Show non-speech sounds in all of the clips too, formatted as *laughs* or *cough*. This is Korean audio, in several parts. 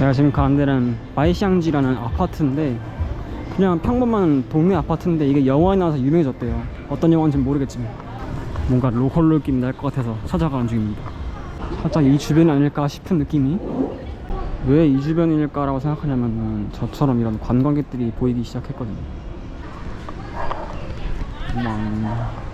내가 지금 가는 데는 마이샹지라는 아파트인데 그냥 평범한 동네 아파트인데 이게 영화에 나와서 유명해졌대요. 어떤 영화인지는 모르겠지만 뭔가 로컬 느낌이 날 것 같아서 찾아가는 중입니다. 살짝 이 주변이 아닐까 싶은 느낌이. 왜 이 주변일까라고 생각하냐면은 저처럼 이런 관광객들이 보이기 시작했거든요. 왕.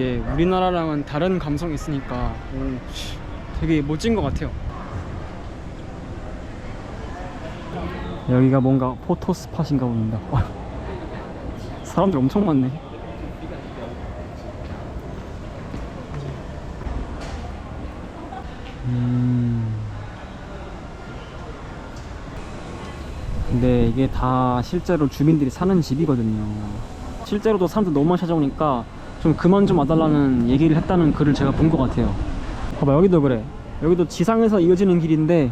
이게 우리나라랑은 다른 감성이 있으니까 오, 되게 멋진 것 같아요. 여기가 뭔가 포토 스팟인가 봅니다. *laughs* 사람들 엄청 많네. 음. 근데 이게 다 실제로 주민들이 사는 집이거든요. 실제로도 사람들 너무 많이 찾아오니까 좀 그만 좀 와달라는 얘기를 했다는 글을 제가 본 것 같아요. 봐봐 여기도 그래. 여기도 지상에서 이어지는 길인데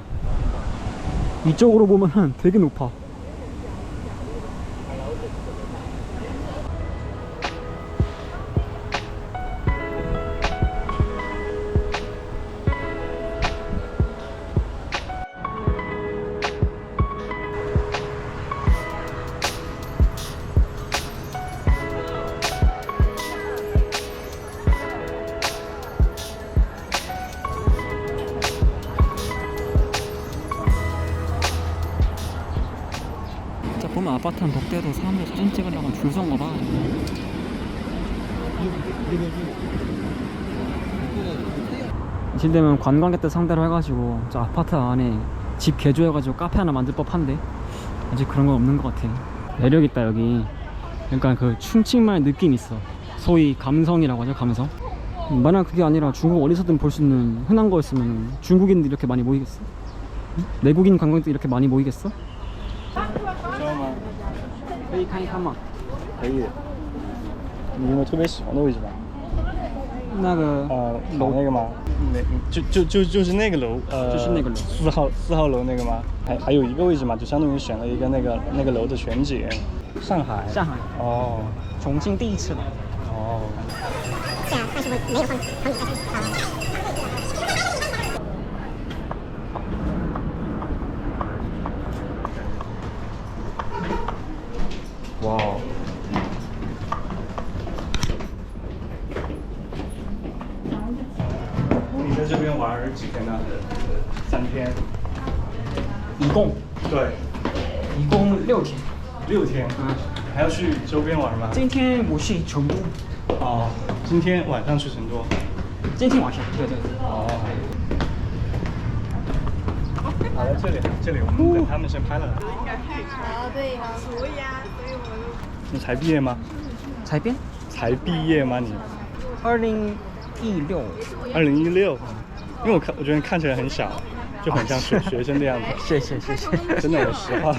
이쪽으로 보면은 되게 높아. 아파트는 덕대도 사람들 사진 찍으려고 줄 서인가 봐. 이쯤 되면 관광객들 상대로 해가지고 저 아파트 안에 집 개조해가지고 카페 하나 만들 법한데 아직 그런 건 없는 것 같아. 매력 있다 여기. 그러니까 그 충칭만의 느낌 이 있어. 소위 감성이라고 하죠 감성. 만약 그게 아니라 중국 어디서든 볼 수 있는 흔한 거였으면 중국인들이 이렇게 많이 모이겠어? 응? 내국인 관광객들이 이렇게 많이 모이겠어? 以看一看吗？可以。你有没有特别喜欢的位置吗？那个呃，楼那个吗？那就就就就是那个楼，呃，就是那个楼四号四号楼那个吗？还还有一个位置嘛，就相当于选了一个那个那个楼的全景。上海。上海、哦重庆第一次来。哦，是啊，但是我没有放放你下去啊。周边玩吗？今天我去成都，哦，今天晚上去成都。今天晚上。对对对。哦。好了，这里这里，我们等他们先拍了。啊，对呀，所以啊，所以我就你才毕业吗？才编，才毕业吗你？二零一六。二零一六。因为我看，我觉得你看起来很小，就很像学学生的样子。*laughs* 谢谢谢谢。真的，我实话。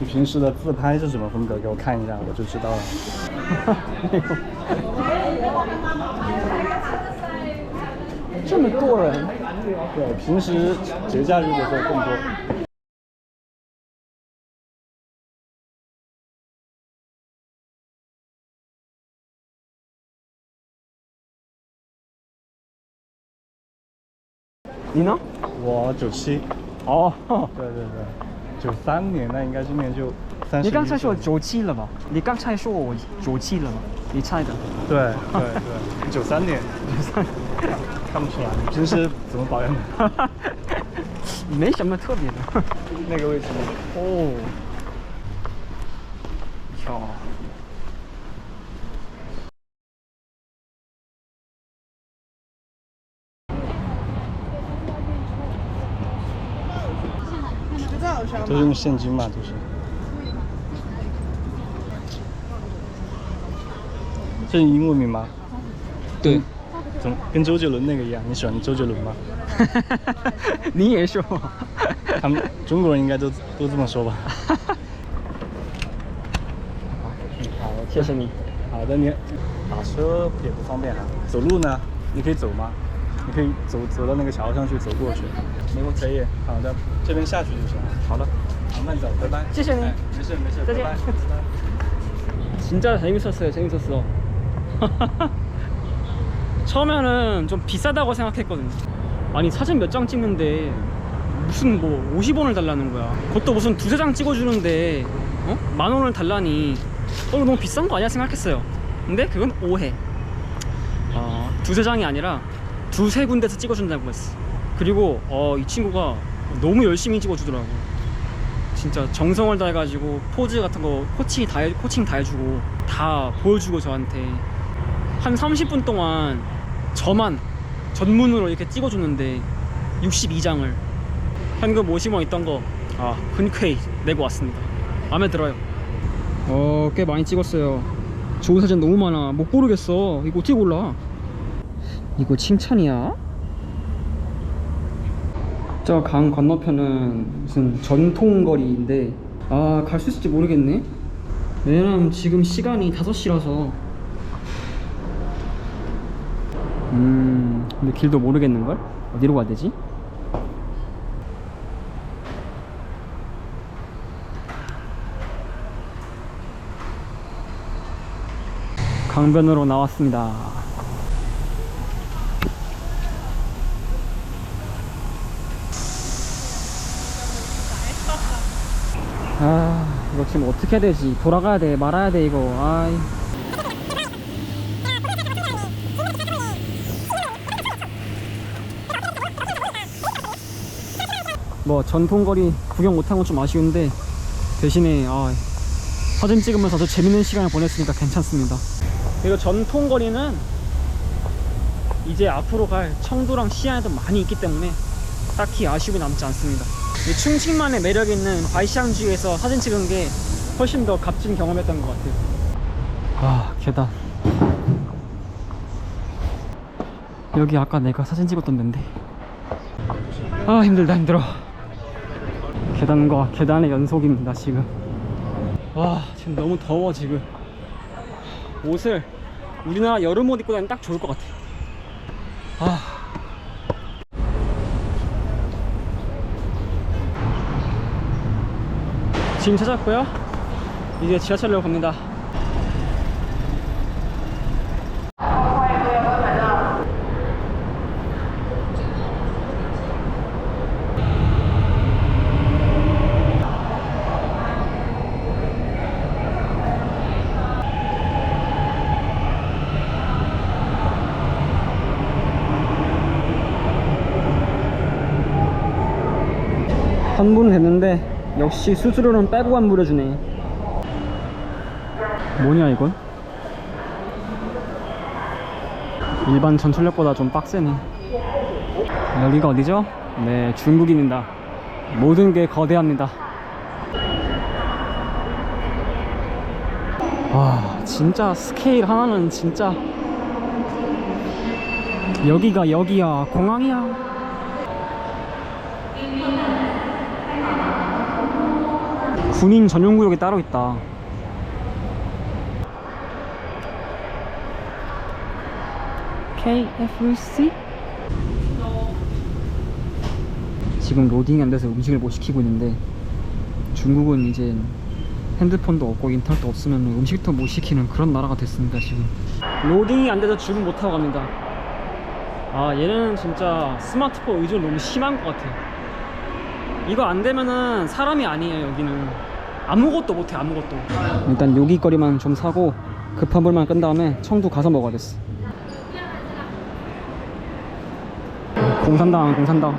你平时的自拍是什么风格？给我看一下，我就知道了。*laughs* 这么多人，对，平时节假日的时候更多。你呢？我九七，哦，对对对，九三年，那应该今年就三十。你刚才说九七了吧？你刚才说我九七了吗？你猜的。对对对，*laughs* 九三年，九三看不出来。你平时怎么保养的？*laughs* 没什么特别的。*laughs* 那个位置呢？哦，巧。不在我上都是用现金嘛，都是。这是英文名吗？对。怎么跟周杰伦那个一样？你喜欢周杰伦吗？*laughs* 你也说。他们中国人应该都都这么说吧？好，谢谢你。好的，你打车也不方便哈、走路呢，你可以走吗？你可以走走到那个桥上去，走过去。没问题。可以。好的，这边下去就行了。 好的，好，慢走，拜拜。谢谢你哎没事没事，再见拜拜。拜拜 진짜 재밌었어요. 재밌었어. *laughs* *laughs* 처음에는 좀 비싸다고 생각했거든요. 아니 사진 몇 장 찍는데 무슨 뭐 50원을 달라는 거야. 그것도 무슨 두세 장 찍어주는데 어? 만 원을 달라니 어 이거 너무 비싼 거 아니야 생각했어요. 근데 그건 오해. 어, 두세 장이 아니라 두세 군데서 찍어준다고 했어. 그리고 어, 이 친구가 너무 열심히 찍어주더라고. 진짜 정성을 다해가지고 포즈 같은 거 코칭 다 해, 코칭 다 해주고 다 보여주고 저한테 한 30분 동안 저만 전문으로 이렇게 찍어줬는데 62장을 현금 50원 있던 거 아, 흔쾌히 내고 왔습니다. 마음에 들어요. 어, 꽤 많이 찍었어요. 좋은 사진 너무 많아. 못 고르겠어. 이거 어떻게 골라? 이거 칭찬이야? 저 강 건너편은 무슨 전통거리인데 아 갈 수 있을지 모르겠네 왜냐면 지금 시간이 5시라서 음 근데 길도 모르겠는걸? 어디로 가야 되지? 강변으로 나왔습니다 아 이거 지금 어떻게 해야 되지? 돌아가야 돼 말아야 돼 이거. 아이. 뭐 전통거리 구경 못한 건 좀 아쉬운데 대신에 아, 사진 찍으면서 아주 재밌는 시간을 보냈으니까 괜찮습니다. 그리고 전통거리는 이제 앞으로 갈 청도랑 시안에도 많이 있기 때문에 딱히 아쉬움이 남지 않습니다. 이 충칭만의 매력 있는 바이샹주에서 사진 찍은 게 훨씬 더 값진 경험이었던 것 같아요. 아 계단. 여기 아까 내가 사진 찍었던 데인데. 아 힘들다 힘들어. 계단과 계단의 연속입니다 지금. 와 지금 너무 더워 지금. 옷을 우리나라 여름 옷 입고 다니면 딱 좋을 것 같아 아 짐 찾았고요. 이제 지하철로 갑니다. 한 분은 됐는데 역시 수수료는 빼고 안 물어주네. 뭐냐 이건? 일반 전철역보다 좀 빡세네. 여기가 어디죠? 네 중국입니다. 모든 게 거대합니다. 와 진짜 스케일 하나는 진짜 여기가 여기야 공항이야 군인 전용 구역이 따로 있다. KFC? 지금 로딩이 안 돼서 음식을 못 시키고 있는데 중국은 이제 핸드폰도 없고 인터넷도 없으면 음식도 못 시키는 그런 나라가 됐습니다 지금 로딩이 안 돼서 주문 못 하고 갑니다 아 얘는 진짜 스마트폰 의존 너무 심한 것 같아 이거 안 되면은 사람이 아니에요 여기는 아무것도 못해 아무것도. 일단 요기거리만 좀 사고 급한 불만 끈 다음에 청두 가서 먹어야겠어. 공산당 공산당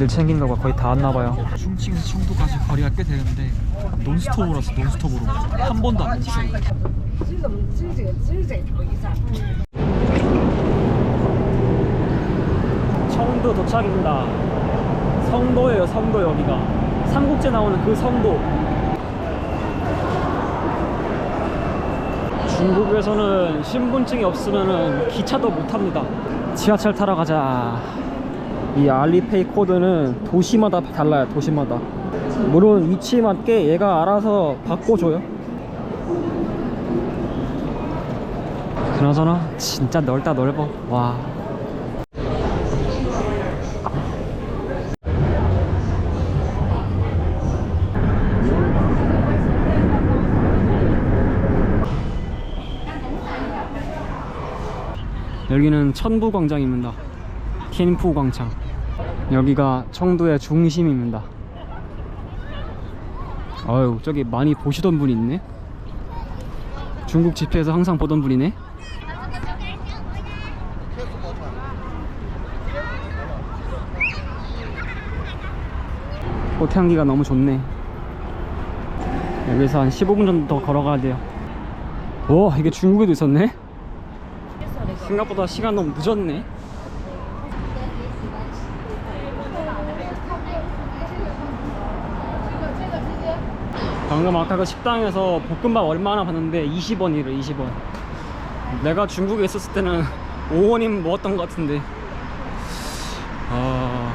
짐들 챙긴 거가 거의 다 왔나 봐요. 충칭에서 청도까지 거리가 꽤 되는데 논스톱으로서 논스톱으로 한 번도 안 멈췄어요 청도 도착입니다. 성도예요 성도 여기가. 삼국제 나오는 그 성도. 중국에서는 신분증이 없으면 기차도 못 탑니다. 지하철 타러 가자 이 알리페이 코드는 도시마다 달라요 도시마다 물론 위치에 맞게 얘가 알아서 바꿔줘요 그나저나 진짜 넓다 넓어 와 여기는 천부광장입니다. 틴푸 광장. 여기가 청도의 중심입니다. 아유, 저기 많이 보시던 분 있네. 중국 집회에서 항상 보던 분이네. 꽃 향기가 너무 좋네. 여기서 한 15분 정도 더 걸어가야 돼요. 오, 이게 중국에도 있었네? 생각보다 시간 너무 늦었네. 방금 아까 그 식당에서 볶음밥 얼마나 봤는데 20원이래 20원. 내가 중국에 있었을 때는 *laughs* 5원이면 먹었던 것 같은데. 아.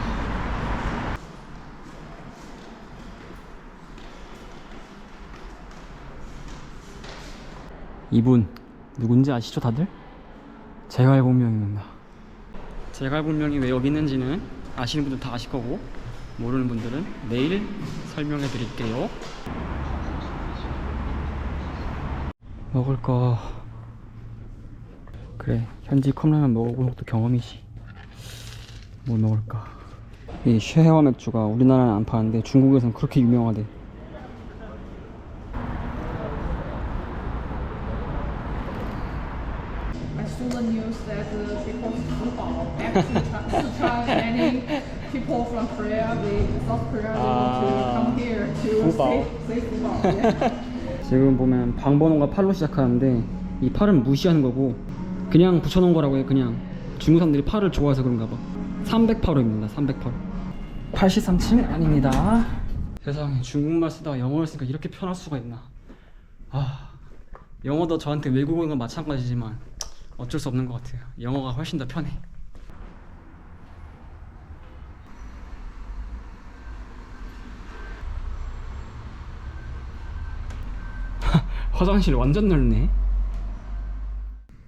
이분 누군지 아시죠 다들? 제갈공명입니다. 제갈공명이 왜 여기 있는지는 아시는 분들 다 아실 거고 모르는 분들은 내일 설명해 드릴게요. 먹을 거 그래 현지 컵라면 먹어보는 것도 경험이지. 뭐 먹을까? 이 쉐헤와 맥주가 우리나라는 안 파는데 중국에서는 그렇게 유명하대. I saw the news that uh, because Fubao actually tra- Sichuan many people from Korea, they South Korea, they want to come here to Fubao. say, say Fubao. Yeah. 지금 보면 방번호가 8로 시작하는데 이 8은 무시하는 거고 그냥 붙여놓은 거라고 해 그냥 중국 사람들이 8을 좋아해서 그런가 봐 308호입니다 308호 83층 아닙니다 세상에 중국말 쓰다가 영어를 쓰니까 이렇게 편할 수가 있나 아 영어도 저한테 외국어인 건 마찬가지지만 어쩔 수 없는 것 같아요 영어가 훨씬 더 편해 *laughs* 화장실 완전 넓네.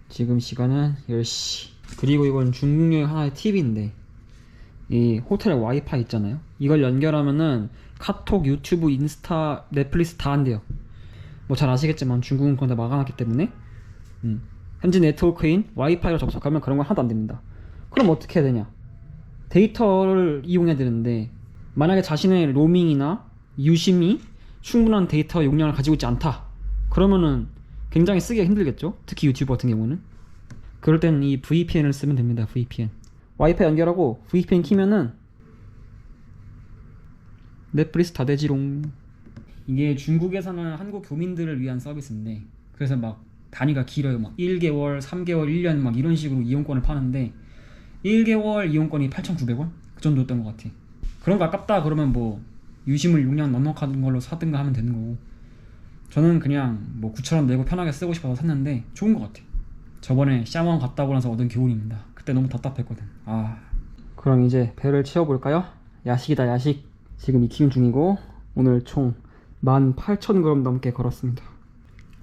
지금 시간은 10시. 그리고 이건 중국 여행 하나의 팁인데 이 호텔에 와이파이 있잖아요. 이걸 연결하면은 카톡, 유튜브, 인스타, 넷플릭스 다 한대요. 뭐 잘 아시겠지만 중국은 그건 다 막아놨기 때문에 음. 현지 네트워크인 와이파이로 접속하면 그런 건 하나도 안 됩니다. 그럼 어떻게 해야 되냐? 데이터를 이용해야 되는데 만약에 자신의 로밍이나 유심이 충분한 데이터 용량을 가지고 있지 않다. 그러면은 굉장히 쓰기가 힘들겠죠? 특히 유튜브 같은 경우는. 그럴 때는 이 VPN을 쓰면 됩니다. VPN. 와이파이 연결하고 VPN 키면은 넷플릭스 다 되지롱. 이게 중국에서는 한국 교민들을 위한 서비스인데 그래서 막 단위가 길어요. 막 1개월, 3개월, 1년 막 이런 식으로 이용권을 파는데 1개월 이용권이 8,900원? 그 정도였던 것 같아. 그런 거 아깝다 그러면 뭐 유심을 용량 넉넉한 걸로 사든가 하면 되는 거고 저는 그냥 뭐 9,000원 내고 편하게 쓰고 싶어서 샀는데 좋은 것 같아. 저번에 샤먼 갔다 오고 나서 얻은 교훈입니다. 그때 너무 답답했거든. 아. 그럼 이제 배를 채워볼까요? 야식이다 야식. 지금 익히는 중이고 오늘 총 18,000g 넘게 걸었습니다.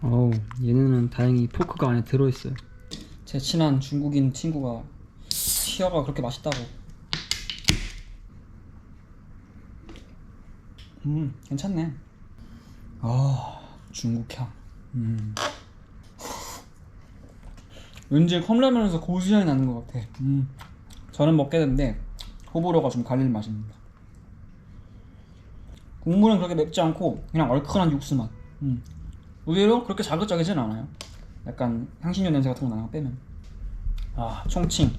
어우 얘네는 다행히 포크가 안에 들어있어요. 제 친한 중국인 친구가 치어가 그렇게 맛있다고. 음 괜찮네. 아 중국향. 음. 왠지 컵라면에서 고수향이 나는 것 같아. 음. 저는 먹게 되는데 호불호가 좀 갈릴 맛입니다. 국물은 그렇게 맵지 않고 그냥 얼큰한 육수 맛. 음. 의외로 그렇게 자극적이진 않아요. 약간 향신료 냄새 같은 거 나요 빼면. 아 총칭.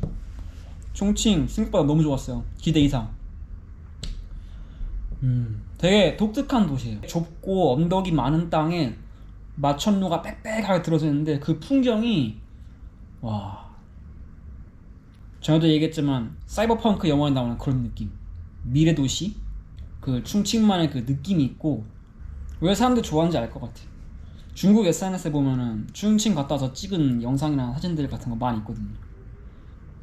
총칭 생각보다 너무 좋았어요. 기대 이상. 음, 되게 독특한 도시예요. 좁고 언덕이 많은 땅에 마천루가 빽빽하게 들어져 있는데 그 풍경이 와 전에도 얘기했지만 사이버펑크 영화에 나오는 그런 느낌 미래 도시 그 충칭만의 그 느낌이 있고 왜 사람들 좋아하는지 알 것 같아 중국 SNS에 보면은 충칭 갔다 와서 찍은 영상이나 사진들 같은 거 많이 있거든요.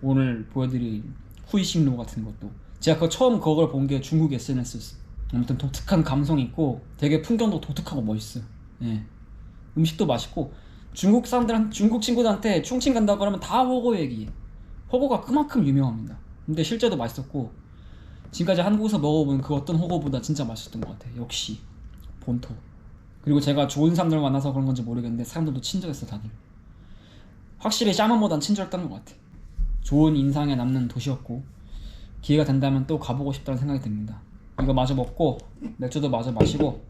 오늘 보여드릴 후이싱로 같은 것도. 제가 그 처음 그걸 본 게 중국 SNS였어요. 아무튼 독특한 감성이 있고 되게 풍경도 독특하고 멋있어요 예. 음식도 맛있고 중국 사람들한 중국 친구들한테 충칭 간다 그러면 다 호거 얘기해. 호거가 그만큼 유명합니다. 근데 실제도 맛있었고 지금까지 한국에서 먹어본 그 어떤 호거보다 진짜 맛있었던 것 같아요. 역시 본토 그리고 제가 좋은 사람들 만나서 그런 건지 모르겠는데 사람들도 친절했어 다들. 확실히 샤먼보단 친절했던 것 같아. 좋은 인상에 남는 도시였고 기회가 된다면 또 가보고 싶다는 생각이 듭니다. 이거 마저 먹고 맥주도 마저 마시고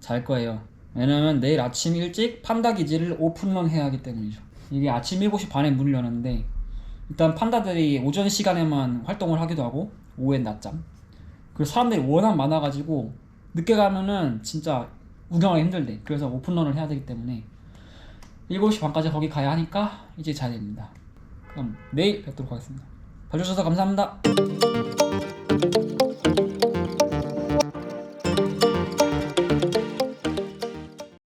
잘 거예요. 왜냐면 내일 아침 일찍 판다 기지를 오픈런 해야 하기 때문이죠. 이게 아침 7시 반에 문을 여는데 일단 판다들이 오전 시간에만 활동을 하기도 하고 오후엔 낮잠. 그리고 사람들이 워낙 많아가지고 늦게 가면은 진짜 구경하기 힘들대. 그래서 오픈런을 해야 되기 때문에 7시 반까지 거기 가야 하니까 이제 자야 됩니다. 그럼 내일 뵙도록 하겠습니다. 봐주셔서 감사합니다